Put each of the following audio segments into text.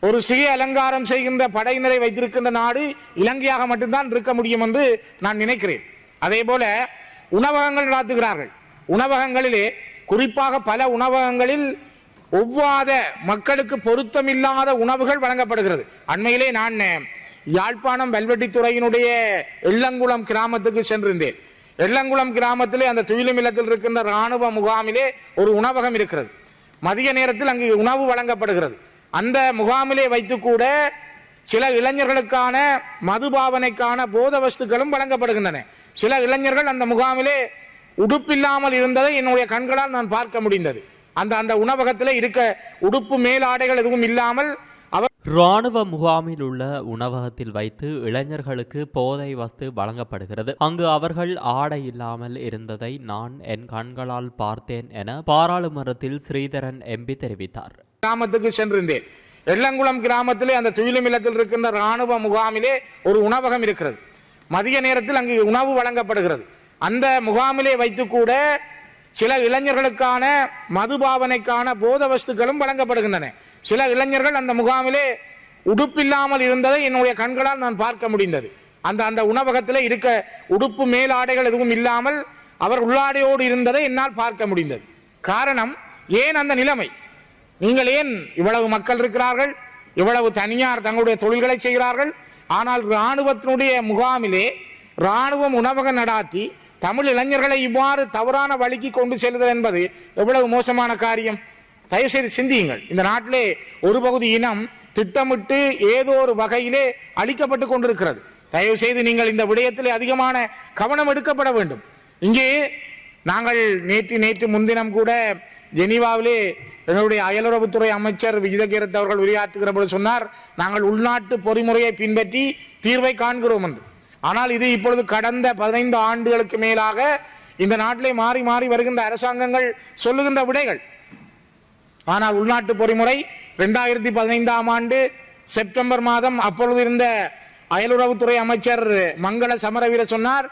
ஒரு சுய அலங்காரம் செய்கின்ற படையினரை வைத்திருக்கின்ற நாடு இலங்கையாக மட்டும்தான் இருக்க முடியும் என்று நான் நினைக்கிறேன். அதே போல உணவகங்கள் நடத்துகிறார்கள். உணவகங்களிலே குறிப்பாக பல உணவகங்களில் ஒவ்வாத மக்களுக்கு பொருத்தமில்லாத உணவுகள் வழங்கப்படுகிறது. அண்மையிலே நான் யாழ்ப்பாணம் வெல்வெட்டித்துறையினுடைய எள்ளங்குளம் கிராமத்துக்கு சென்றிருந்தேன். எள்ளங்குளம் கிராமத்திலே அந்த துயிலுமில்லத்தில் இருக்கின்ற ராணுவ முகாமிலே ஒரு உணவகம் இருக்கிறது. மதிய நேரத்தில் அங்கு உணவு வழங்கப்படுகிறது. அந்த முகாமிலே வைத்து கூட சில இளைஞர்களுக்கான மதுபாவனைக்கான போத வஸ்துக்களும் வழங்கப்படுகின்றன. சில இளைஞர்கள் அந்த முகாமிலே உடுப்பில்லாமல் இருந்ததை என்னுடைய கண்களால் நான் பார்க்க முடிந்தது. அந்த அந்த உணவகத்தில் இருக்க உடுப்பு மேலாடைகள் எதுவும் இல்லாமல் அவர் ராணுவ முகாமில் உள்ள உணவகத்தில் வைத்து இளைஞர்களுக்கு போதை வஸ்து வழங்கப்படுகிறது. அங்கு அவர்கள் ஆடை இல்லாமல் இருந்ததை நான் என் கண்களால் பார்த்தேன் என பாராளுமன்றத்தில் ஸ்ரீதரன் எம்பி தெரிவித்தார். கிராமத்துக்கு சென்றிருந்தேன். எள்ளங்குளம் கிராமத்திலே அந்த துயிலும் இல்லத்தில் இருக்கின்ற ராணுவ முகாமிலே ஒரு உணவகம் இருக்கிறது. மதிய நேரத்தில் அங்கு உணவு வழங்கப்படுகிறது. அந்த முகாமிலே வைத்து கூட சில இளைஞர்களுக்கான மதுபாவனைக்கான போத வஸ்துக்களும் வழங்கப்படுகின்றன. சில இளைஞர்கள் அந்த முகாமிலே உடுப்பில்லாமல் இருந்ததை என்னுடைய கண்களால் நான் பார்க்க முடிந்தது. அந்த அந்த உணவகத்தில் இருக்க உடுப்பு மேலாடைகள் எதுவும் இல்லாமல் அவர் உள்ளாடையோடு இருந்ததை என்னால் பார்க்க முடிந்தது. காரணம் ஏன் அந்த நிலைமை? நீங்கள் ஏன் இவ்வளவு மக்கள் இருக்கிறார்கள்? இவ்வளவு தனியார் தங்களுடைய தொழில்களை செய்கிறார்கள்? ஆனால் இராணுவத்தினுடைய முகாமிலே இராணுவம் உணவகம் நடாத்தி தமிழ் இளைஞர்களை இவ்வாறு தவறான வழிக்கு கொண்டு செல்லுதல் என்பது எவ்வளவு மோசமான காரியம்? தயவு செய்து சிந்தியுங்கள். இந்த நாட்டிலே ஒரு பகுதி இனம் திட்டமிட்டு ஏதோ ஒரு வகையிலே அழிக்கப்பட்டு கொண்டிருக்கிறது. தயவு செய்து நீங்கள் இந்த விடயத்தில் அதிகமான கவனம் எடுக்கப்பட வேண்டும். இங்கே நாங்கள் நேற்று நேற்று முன்தினம் கூட ஜெனீவாவிலே எங்களுடைய அயலுறவுத்துறை அமைச்சர் விஜயகீரத் அவர்கள் உரையாற்றுகிற பொழுது சொன்னார் நாங்கள் உள்நாட்டு பொறிமுறையை பின்பற்றி தீர்வை காண்கிறோம் என்று ஆனால் இது இப்பொழுது கடந்த பதினைந்து ஆண்டுகளுக்கு மேலாக இந்த நாட்டிலே மாறி மாறி வருகின்ற அரசாங்கங்கள் சொல்லுகின்ற விடைகள் ஆனால் உள்நாட்டு பொறிமுறை இரண்டாயிரத்தி பதினைந்தாம் ஆண்டு செப்டம்பர் மாதம் அப்பொழுது இருந்த அயலுறவுத்துறை அமைச்சர் மங்கள சமரவீர சொன்னார்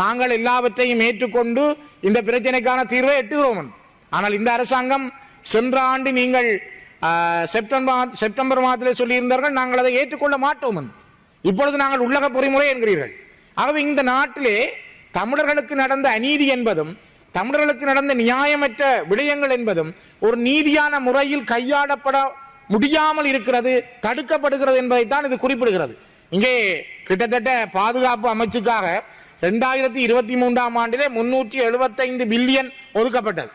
நாங்கள் எல்லாவற்றையும் ஏற்றுக்கொண்டு இந்த பிரச்சனைக்கான தீர்வை எட்டுகிறோம் என்று. ஆனால் இந்த அரசாங்கம் சென்ற ஆண்டு நீங்கள் செப்டம்பர் செப்டம்பர் மாதத்திலே சொல்லியிருந்தார்கள் நாங்கள் அதை ஏற்றுக்கொள்ள மாட்டோம் என்று. இப்பொழுது நாங்கள் உள்ளக பொறிமுறை என்கிறீர்கள். ஆகவே இந்த நாட்டிலே தமிழர்களுக்கு நடந்த அநீதி என்பதும் தமிழர்களுக்கு நடந்த நியாயமற்ற விடயங்கள் என்பதும் ஒரு நீதியான முறையில் கையாளப்பட முடியாமல் இருக்கிறது தடுக்கப்படுகிறது என்பதைத்தான் இது குறிப்பிடுகிறது. இங்கே கிட்டத்தட்ட பாதுகாப்பு அமைச்சுக்காக ரெண்டாயிரத்தி இருபத்தி மூன்றாம் ஆண்டிலே முன்னூற்றி எழுபத்தைந்து பில்லியன் ஒதுக்கப்பட்டது.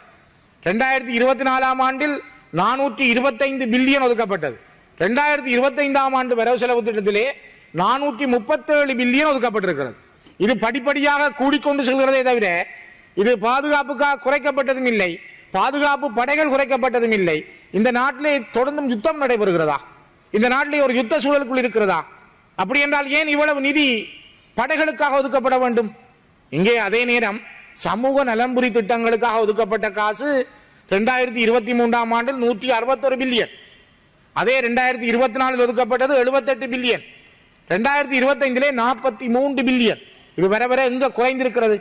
ரெண்டாயிரத்தி இருபத்தி நாலாம் ஆண்டில் நானூற்றி இருபத்தைந்து பில்லியன் ஒதுக்கப்பட்டது. ரெண்டாயிரத்தி இருபத்தைந்தாம் ஆண்டு வரவு செலவு திட்டத்திலே நானூற்றி முப்பத்தேழு பில்லியன் ஒதுக்கப்பட்டிருக்கிறது. இது படிப்படியாக கூடிக்கொண்டு செல்கிறதே தவிர இது பாதுகாப்புக்காக குறைக்கப்பட்டதும் இல்லை. பாதுகாப்பு படைகள் குறைக்கப்பட்டதும் இல்லை. இந்த நாட்டிலே தொடர்ந்தும் யுத்தம் நடைபெறுகிறதா? இந்த நாட்டிலே ஒரு யுத்த சூழலுக்குள் இருக்கிறதா? அப்படி என்றால் ஏன் இவ்வளவு நிதி படைகளுக்காக ஒதுக்கப்பட வேண்டும்? இங்கே அதே நேரம் சமூக நலன்புரி திட்டங்களுக்காக ஒதுக்கப்பட்ட காசு ரெண்டாயிரத்தி இருபத்தி மூன்றாம் ஆண்டில் நூற்றி அறுபத்தொரு பில்லியன். அதே ரெண்டாயிரத்தி இருபத்தி நாலில் ஒதுக்கப்பட்டது எழுபத்தெட்டு பில்லியன். ரெண்டாயிரத்தி இருபத்தைந்திலே நாற்பத்தி மூன்று பில்லியன். இது வர வர எங்க குறைந்திருக்கிறது?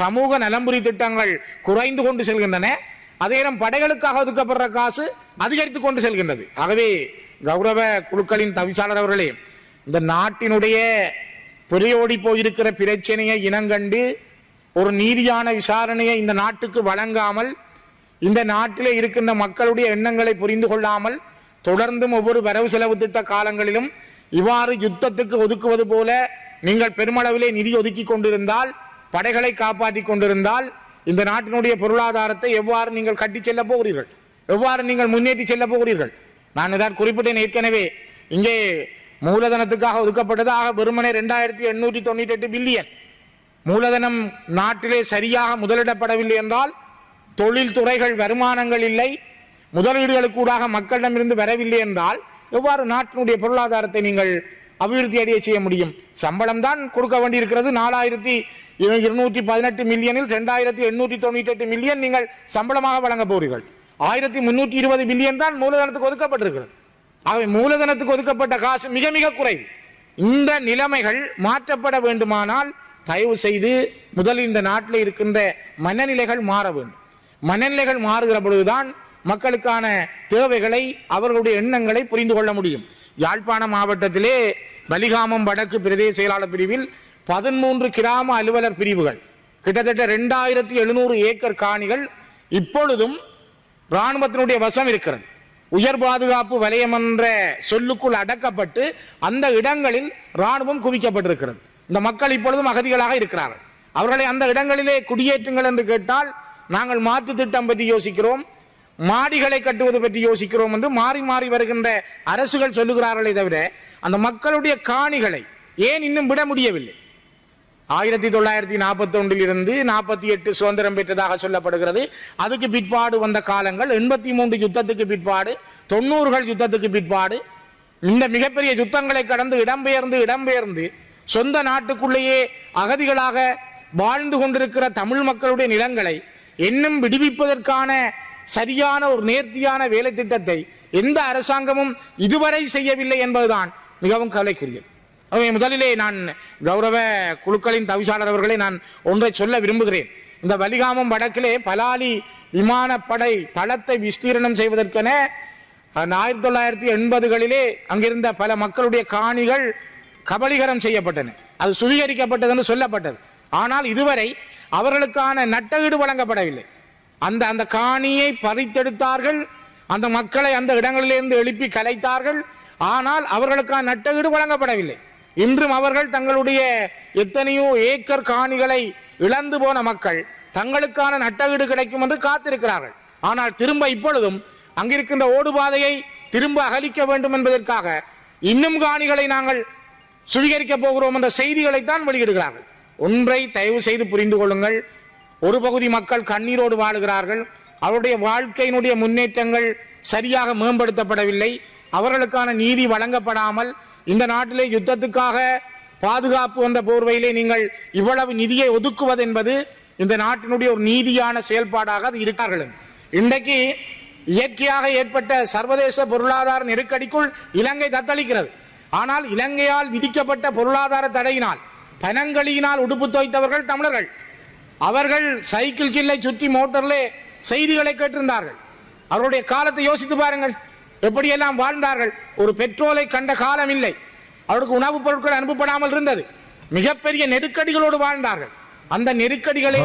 சமூக நலம்புரி திட்டங்கள் குறைந்து கொண்டு செல்கின்றன. அதே நேரம் படைகளுக்காக ஒதுக்கப்படுற காசு அதிகரித்து கொண்டு செல்கின்றது. ஆகவே கௌரவ குழுக்களின் தவிசாளர் அவர்களே இந்த நாட்டினுடைய புரியோடி போயிருக்கிற பிரச்சனையை இனங்கண்டு ஒரு நீதியான விசாரணையை இந்த நாட்டுக்கு வழங்காமல் இந்த நாட்டிலே இருக்கின்ற மக்களுடைய எண்ணங்களை புரிந்து கொள்ளாமல் தொடர்ந்தும் ஒவ்வொரு வரவு செலவு திட்ட காலங்களிலும் இவ்வாறு யுத்தத்துக்கு ஒதுக்குவது போல நீங்கள் பெருமளவிலே நிதி ஒதுக்கி கொண்டிருந்தால் படைகளை காப்பாற்றிக் கொண்டிருந்தால் இந்த நாட்டினுடைய பொருளாதாரத்தை எவ்வாறு நீங்கள் கட்டிச் செல்ல போகிறீர்கள்? எவ்வாறு நீங்கள் முன்னேற்றி செல்ல போகிறீர்கள்? நான் இதான் குறிப்பிட்டேன் ஏற்கனவே. இங்கே மூலதனத்துக்காக ஒதுக்கப்பட்டது ஆக வெறுமனே ரெண்டாயிரத்தி எண்ணூற்றி தொண்ணூற்றி எட்டு பில்லியன். மூலதனம் நாட்டிலே சரியாக முதலிடப்படவில்லை என்றால் தொழில்துறைகள் வருமானங்கள் இல்லை. முதலீடுகளுக்கூடாக மக்களிடமிருந்து வரவில்லை என்றால் எவ்வாறு நாட்டினுடைய பொருளாதாரத்தை நீங்கள் அபிவிருத்தி அடைய செய்ய முடியும்? சம்பளம் தான் கொடுக்க வேண்டியிருக்கிறது. நாலாயிரத்தி இருநூற்றி பதினெட்டு மில்லியனில் ரெண்டாயிரத்தி எண்ணூற்றி தொண்ணூற்றி எட்டு மில்லியன் நீங்கள் சம்பளமாக வழங்க போறீர்கள் ஆயிரத்தி முன்னூற்றி இருபது மில்லியன் தான் மூலதனத்துக்கு ஒதுக்கப்பட்டிருக்கிறது. ஆகவே மூலதனத்துக்கு ஒதுக்கப்பட்ட காசு மிக மிக குறைவு. இந்த நிலைமைகள் மாற்றப்பட வேண்டுமானால் தயவு செய்து முதலில் இந்த நாட்டில் இருக்கின்ற மனநிலைகள் மாற வேண்டும். மனநிலைகள் மாறுகிற பொழுதுதான் மக்களுக்கான தேவைகளை அவர்களுடைய எண்ணங்களை புரிந்து கொள்ள முடியும். யாழ்ப்பாண மாவட்டத்திலே வலிகாமம் வடக்கு பிரதேச செயலாளர் பிரிவில் பதிமூன்று கிராம அலுவலர் பிரிவுகள் கிட்டத்தட்ட ரெண்டாயிரத்தி எழுநூறு ஏக்கர் காணிகள் இப்பொழுதும் ராணுவத்தினுடைய வசம் இருக்கிறது. உயர் பாதுகாப்பு வலயம் என்ற சொல்லுக்குள் அடக்கப்பட்டு அந்த இடங்களில் ராணுவம் குவிக்கப்பட்டிருக்கிறது. இந்த மக்கள் இப்பொழுதும் அகதிகளாக இருக்கிறார்கள். அவர்களை அந்த இடங்களிலே குடியேற்றுங்கள் என்று கேட்டால் நாங்கள் மாற்று திட்டம் பற்றி யோசிக்கிறோம். மாடிகளை கட்டுவது பற்றி யோசிக்கிறோம் என்று மாறி மாறி வருகின்ற அரசுகள் சொல்லுகிறார்களே தவிர அந்த மக்களுடைய காணிகளை ஏன் இன்னும் விட முடியவில்லை? ஆயிரத்தி தொள்ளாயிரத்தி நாற்பத்தி ஒன்றில் இருந்து நாற்பத்தி எட்டு சுதந்திரம் பெற்றதாக சொல்லப்படுகிறது. அதுக்கு பிற்பாடு வந்த காலங்கள் எண்பத்தி மூன்று யுத்தத்துக்கு பிற்பாடு தொண்ணூறுகள் யுத்தத்துக்கு பிற்பாடு இந்த மிகப்பெரிய யுத்தங்களை கடந்து இடம்பெயர்ந்து இடம்பெயர்ந்து சொந்த நாட்டுக்குள்ளேயே அகதிகளாக வாழ்ந்து கொண்டிருக்கிற தமிழ் மக்களுடைய நிலங்களை இன்னும் விடுவிப்பதற்கான சரியான ஒரு நேர்த்தியான வேலை திட்டத்தை எந்த அரசாங்கமும் இதுவரை செய்யவில்லை என்பதுதான் மிகவும் கவலைக்குரியது. ஆகவே முதலிலே நான் கௌரவ குழுக்களின் தவிசாளர் அவர்களை நான் ஒன்றை சொல்ல விரும்புகிறேன். இந்த வலிகாமம் வடக்கிலே பலாலி விமானப்படை தளத்தை விஸ்தீரணம் செய்வதற்கென ஆயிரத்தி தொள்ளாயிரத்தி எண்பதுகளிலே அங்கிருந்த பல மக்களுடைய காணிகள் கபலீகரம் செய்யப்பட்டன. அது சுவீகரிக்கப்பட்டது என்று சொல்லப்பட்டது. ஆனால் இதுவரை அவர்களுக்கான நட்டஈடு வழங்கப்படவில்லை. அந்த அந்த காணியை பறித்தெடுத்தார்கள் அந்த மக்களை அந்த இடங்களிலிருந்து எழுப்பி கலைத்தார்கள் ஆனால் அவர்களுக்கான நட்டஈடு வழங்கப்படவில்லை. இன்றும் அவர்கள் தங்களுடைய எத்தனையோ ஏக்கர் காணிகளை இழந்து போன மக்கள் தங்களுக்கான நட்டஈடு கிடைக்கும் என்று காத்திருக்கிறார்கள். ஆனால் திரும்ப இப்பொழுதும் அங்கிருக்கின்ற ஓடுபாதையை திரும்ப அகலிக்க வேண்டும் என்பதற்காக இன்னும் காணிகளை நாங்கள் சுவீகரிக்கப் போகிறோம் என்ற செய்திகளைத்தான் வெளியிடுகிறார்கள். ஒன்றை தயவு செய்து புரிந்து கொள்ளுங்கள். ஒரு பகுதி மக்கள் கண்ணீரோடு வாழுகிறார்கள். அவருடைய வாழ்க்கையினுடைய முன்னேற்றங்கள் சரியாக மேம்படுத்தப்படவில்லை. அவர்களுக்கான நீதி வழங்கப்படாமல் இந்த நாட்டிலே யுத்தத்துக்காக பாதுகாப்பு வந்த போர்வையிலே நீங்கள் இவ்வளவு நிதியை ஒதுக்குவது என்பது இந்த நாட்டினுடைய ஒரு நீதியான செயல்பாடாக அது இருக்கார்கள் இன்றைக்கு இயற்கையாக ஏற்பட்ட சர்வதேச பொருளாதார நெருக்கடிக்குள் இலங்கை தத்தளிக்கிறது. ஆனால் இலங்கையால் விதிக்கப்பட்ட பொருளாதார தடையினால் பனங்களியினால் உடுப்பு தோய்த்தவர்கள் தமிழர்கள். அவர்கள் சைக்கிள் கில்லை சுற்றி மோட்டர்லே செய்திகளை கேட்டிருந்தார்கள். அவருடைய காலத்தை யோசித்து பாருங்கள். எப்படியெல்லாம் வாழ்ந்தார்கள். ஒரு பெட்ரோலை கண்ட காலம் இல்லை. அவருக்கு உணவுப் பொருட்கள் அனுப்பப்படாமல் இருந்தது. மிகப்பெரிய நெருக்கடிகளோடு வாழ்ந்தார்கள். அந்த நெருக்கடிகளை.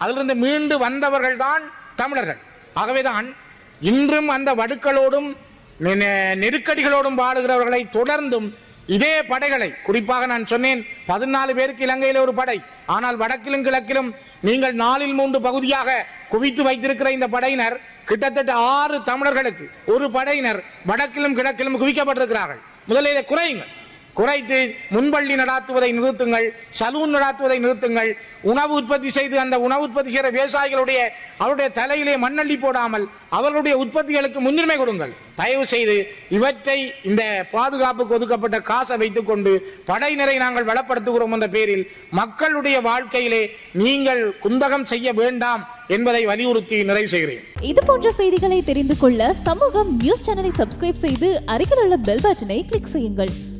அதிலிருந்து- மீண்டு வந்தவர்கள் தான் தமிழர்கள். ஆகவேதான் இன்றும் அந்த வடுக்களோடும் நெருக்கடிகளோடும் வாழுகிறவர்களை தொடர்ந்தும் இதே படைகளை குறிப்பாக நான் சொன்னேன் பதினாலு பேருக்கு இலங்கையில் ஒரு படை. ஆனால் வடக்கிலும் கிழக்கிலும் நீங்கள் நாலில் மூன்று பகுதியாக குவித்து வைத்திருக்கிற இந்த படையினர் கிட்டத்தட்ட ஆறு தமிழர்களுக்கு ஒரு படையினர் வடக்கிலும் கிழக்கிலும் குவிக்கப்பட்டிருக்கிறார்கள். முதலில் இதை குறையுங்கள். குறைத்து முன்பள்ளி நடாத்துவதை நிறுத்துங்கள் சலூன் நடாத்துவதை நிறுத்துங்கள் உணவு உற்பத்தி செய்து அந்த உணவு உற்பத்தி செய்கிற விவசாயிகளுடைய அவருடைய தலையிலே மண்ணள்ளி போடாமல் அவர்களுடைய உற்பத்திகளுக்கு முன்னுரிமை கொடுங்கள். தயவு செய்து இவற்றை இந்த பாதுகாப்புக்கு ஒதுக்கப்பட்ட காசை வைத்துக்கொண்டு படையினரை நாங்கள் வளப்படுத்துகிறோம் என்ற பேரில் மக்களுடைய வாழ்க்கையிலே நீங்கள் குந்தகம் செய்ய வேண்டாம் என்பதை வலியுறுத்தி நிறைவு செய்கிறேன். இது போன்ற செய்திகளை தெரிந்து கொள்ள சமூகம் நியூஸ் சேனலை சப்ஸ்கிரைப் செய்து அருகில் உள்ள பெல் பட்டனை கிளிக் செய்யுங்கள்.